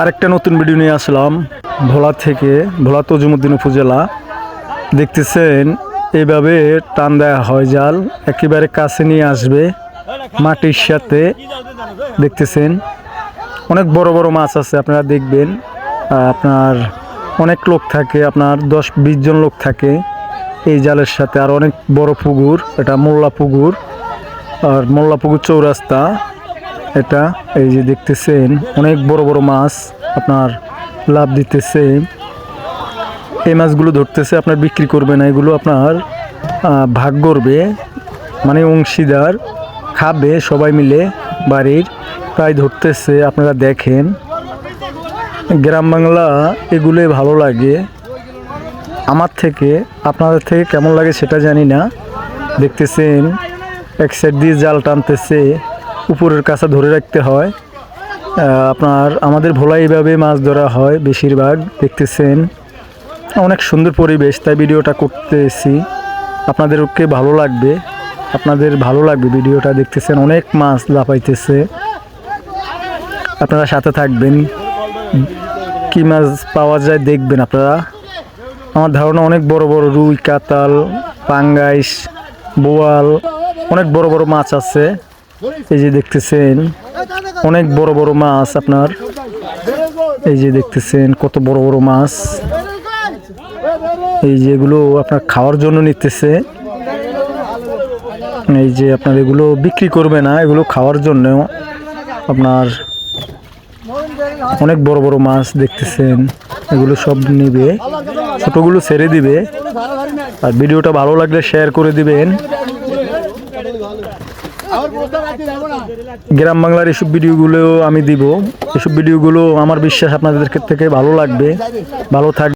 আরেকটা নতুন ভিডিও নিয়ে আসলাম। ভোলা থেকে ভোলা তজুমুদ্দিন উপজেলা। দেখতেছেন এইভাবে টান দেওয়া হয় জাল, একেবারে কাছে নিয়ে আসবে মাটির সাথে। দেখতেছেন, অনেক বড় বড় মাছ আছে, আপনারা দেখবেন। আপনার অনেক লোক থাকে, আপনার দশ বিশ জন লোক থাকে এই জালের সাথে। আর অনেক বড় পুকুর, এটা মোল্লা পুকুর, আর মোল্লা পুকুর চৌরাস্তা। এটা, এই যে দেখতেছেন, অনেক বড় বড় মাছ আপনার লাভ দিতেছে। এই মাছগুলো ধরতেছে, আপনার বিক্রি করবে না, এগুলো আপনার ভাগ করবে মানে অংশীদার খাবে সবাই মিলে বাড়ির প্রায় ধরতেছে, আপনারা দেখেন। গ্রাম বাংলা, এগুলোই ভালো লাগে। আমার থেকে, আপনাদের থেকে কেমন লাগে সেটা জানি না। দেখতেছেন, এক সাইড দিয়ে জাল টানতেছে। উপরের কাছে ধরে রাখতে হয়। আপনার আমাদের ভোলা এইভাবে মাছ ধরা হয় বেশিরভাগ, দেখতেছেন। অনেক সুন্দর পরিবেশ, তাই ভিডিওটা করতেছি। আপনাদেরকে ভালো লাগবে, আপনাদের ভালো লাগবে ভিডিওটা, দেখতেছেন অনেক মাছ লাফাইতেছে। আপনারা সাথে থাকবেন। কি মাছ পাওয়া যায় দেখবেন আপনারা। আমার ধারণা অনেক বড় বড় রুই কাতাল পাঙ্গাইশ, বোয়াল, অনেক বড় বড় মাছ আছে। এই যে দেখতেছেন, অনেক বড় বড় মাছ আপনার। এই যে দেখতেছেন, কত বড় বড় মাছ। এই যে এগুলো আপনার খাওয়ার জন্য নিতেছে। এই যে আপনার এগুলো বিক্রি করবে না, এগুলো খাওয়ার জন্য আপনার অনেক বড় বড় মাছ দেখতেছেন। এগুলো সব নিবে, ছোটগুলো ছেড়ে দিবে। আর ভিডিওটা ভালো লাগলে শেয়ার করে দিবেন। গ্রাম বাংলার এসব ভিডিওগুলো আমি দিব। এসব ভিডিওগুলো আমার বিশ্বাস আপনাদের থেকে ভালো লাগবে। ভালো থাকবে